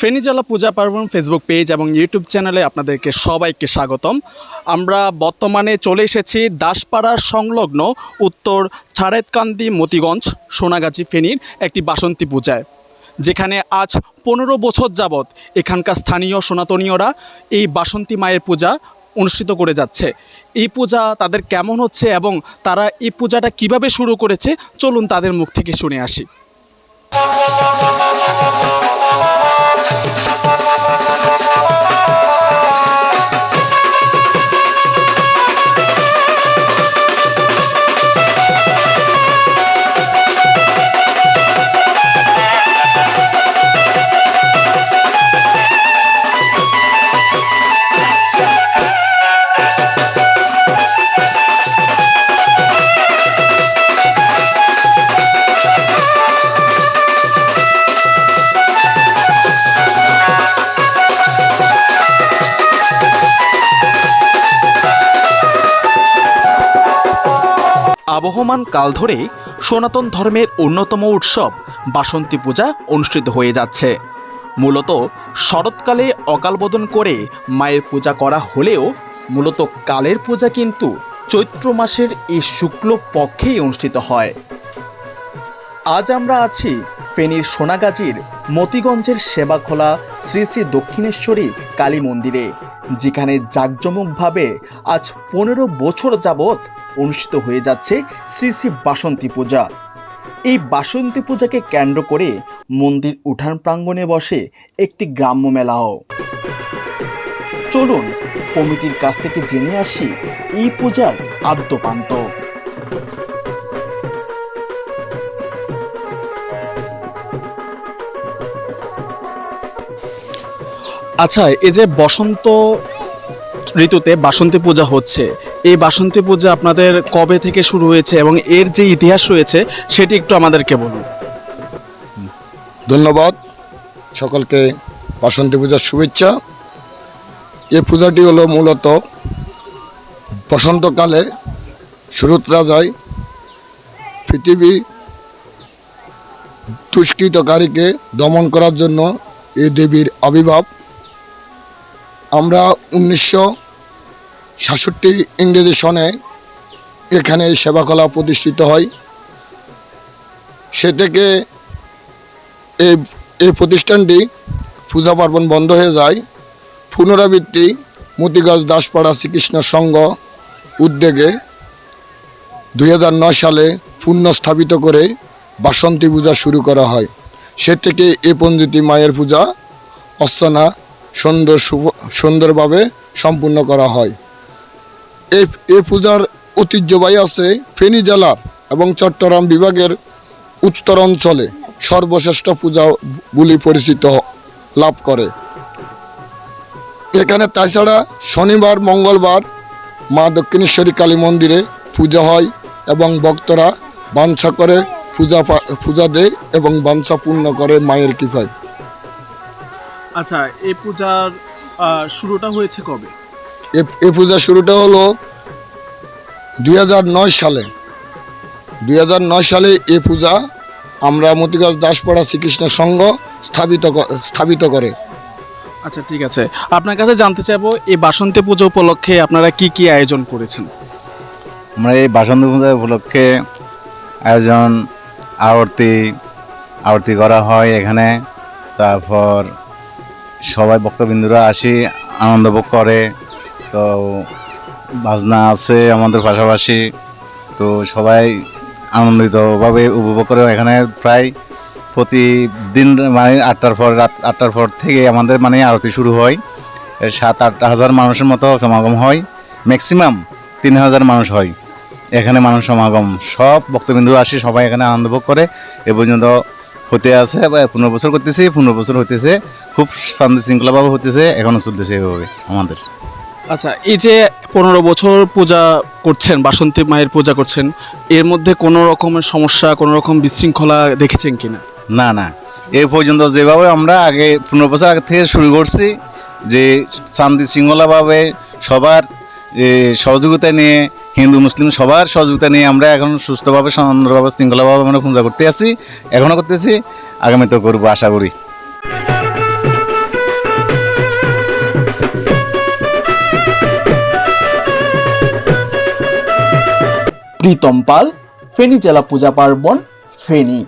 ফেনী জেলা পূজা পার্বণ Facebook page এবং ইউটিউব চ্যানেলে আপনাদেরকে সবাইকে স্বাগতম। আমরা বর্তমানে চলে এসেছি দাসপাড়ার সংলগ্ন উত্তর ছাড়েতকান্দি মতিগঞ্জ সোনাগাছি ফেনীর একটি বাসন্তী পূজায়, যেখানে আজ পনেরো বছর যাবৎ এখানকার স্থানীয় সনাতনীয়রা এই বাসন্তী মায়ের পূজা অনুষ্ঠিত করে যাচ্ছে। এই পূজা তাদের কেমন হচ্ছে এবং তারা এই পূজাটা কীভাবে শুরু করেছে? চলুন তাদের মুখ থেকে শুনে আসি। আবহমান কাল ধরে সনাতন ধর্মের অন্যতম উৎসব বাসন্তী পূজা অনুষ্ঠিত হয়ে যাচ্ছে। মূলত শরৎকালে অকালবোধন করে মায়ের পূজা করা হলেও মূলত কালের পূজা কিন্তু চৈত্র মাসের এই শুক্ল পক্ষেই অনুষ্ঠিত হয়। আজ আমরা আছি ফেনীর সোনাগাজীর মতিগঞ্জের সেবাখোলা শ্রী শ্রী দক্ষিণেশ্বরী কালী মন্দিরে। যেখানে জাঁকজমকভাবে আজ পনেরো বছর যাবৎ অনুষ্ঠিত হয়ে যাচ্ছে শ্রী শ্রী বাসন্তী পূজা। এই বাসন্তী পূজাকে কেন্দ্র করে মন্দির উঠান প্রাঙ্গণে বসে একটি গ্রাম্য মেলাও। চলুন কমিটির কাছ থেকে জেনে আসি এই পূজার আদ্যপান্ত। আচ্ছা এই যে বসন্ত ঋতুতে বাসন্তী পূজা হচ্ছে, এই বাসন্তী পূজা আপনাদের কবে থেকে শুরু হয়েছে এবং এর যে ইতিহাস রয়েছে, সেটি একটু আমাদেরকে বলুন। ধন্যবাদ সকলকে বাসন্তী পূজার শুভেচ্ছা। এই পূজাটি হলো মূলত বসন্তকালে শুরুতরা যায় পৃথিবী দুষ্কৃতকারীকে দমন করার জন্য এই দেবীর আবির্ভাব। আমরা উনিশশো সাতষট্টি ইংরেজি সনে এখানে সেবাকলা প্রতিষ্ঠিত হয়। সে থেকে এই এই প্রতিষ্ঠানটি পূজা পার্বণ বন্ধ হয়ে যায়। পুনরাবৃত্তি মতিগাছ দাসপাড়া শ্রীকৃষ্ণ সংঘ উদ্যোগে দু হাজার নয় সালে পুনঃস্থাপিত করে বাসন্তী পূজা শুরু করা হয়। সে থেকে এ পঞ্জিতি মায়ের পূজা অর্চনা সুন্দর সুন্দরভাবে সম্পূর্ণ করা হয়। এই এ পূজার ঐতিহ্যবাহী আছে ফেনী জেলার এবং চট্টগ্রাম বিভাগের উত্তর অঞ্চলে সর্বশ্রেষ্ঠ পূজা বলে পরিচিত লাভ করে। এখানে তাছাড়া শনিবার, মঙ্গলবার মা দক্ষিণেশ্বরী কালী মন্দিরে পূজা হয় এবং ভক্তরা বাঞ্ছা করে পূজা পূজা দেয় এবং বাঞ্ছা পূর্ণ করে মায়ের কৃপায়। আচ্ছা এই পূজার শুরুটা হয়েছে কবে? এ- এই পূজা শুরুটা হলো দুই হাজার নয় সালে। দুই হাজার নয় সালে এই পূজা আমরা মতিগাছ দাসপাড়া শ্রীকৃষ্ণ সংঘ স্থাপিত স্থাপিত করে। আচ্ছা ঠিক আছে। আপনার কাছে জানতে চাইব এই বাসন্তী পুজো উপলক্ষে আপনারা কি কি আয়োজন করেছেন? আমরা এই বাসন্ত পূজা উপলক্ষে আয়োজন আরতি আরতি করা হয় এখানে। তারপর সবাই ভক্তবিন্দুরা আসি, আনন্দ ভোগ করে। তো বাজনা আছে আমাদের পাশাপাশি। তো সবাই আনন্দিতভাবে উপভোগ করে। এখানে প্রায় প্রতিদিন মানে আটটার পর রাত, আটটার পর থেকে আমাদের মানে আরতি শুরু হয়। সাত, আট হাজার মানুষের মতো সমাগম হয়। ম্যাক্সিমাম তিন হাজার মানুষ হয়। এখানে মানুষ সমাগম। সব ভক্তবিন্দু আসি, সবাই এখানে আনন্দ ভোগ করে। এ পর্যন্ত হতে আছে পনেরো বছর করতেছি পনেরো বছর হতেছে খুব শান্তি শৃঙ্খলাভাবে হতেছে এখনও চলতেছে এভাবে আমাদের। আচ্ছা এই যে পনেরো বছর পূজা করছেন বাসন্তী মায়ের পূজা করছেন এর মধ্যে কোনো রকমের সমস্যা কোনো রকম বিশৃঙ্খলা দেখেছেন কিনা? না না। এই পর্যন্ত যেভাবে আমরা আগে পনেরো বছর আগে থেকে শুরু করছি যে শান্তি শৃঙ্খলাভাবে সবার এ, সহযোগিতা নিয়ে হিন্দু, মুসলিম সবার সহযোগিতা নিয়ে আমরা এখন সুস্থভাবে, সুন্দরভাবে, শৃঙ্খলাভাবে আমরা পূজা করতে আছি, এখনও করতেছি আগামী তো করব আশা করি। প্রীতম পাল, ফেনী জেলা পূজা পার্বণ, ফেনী।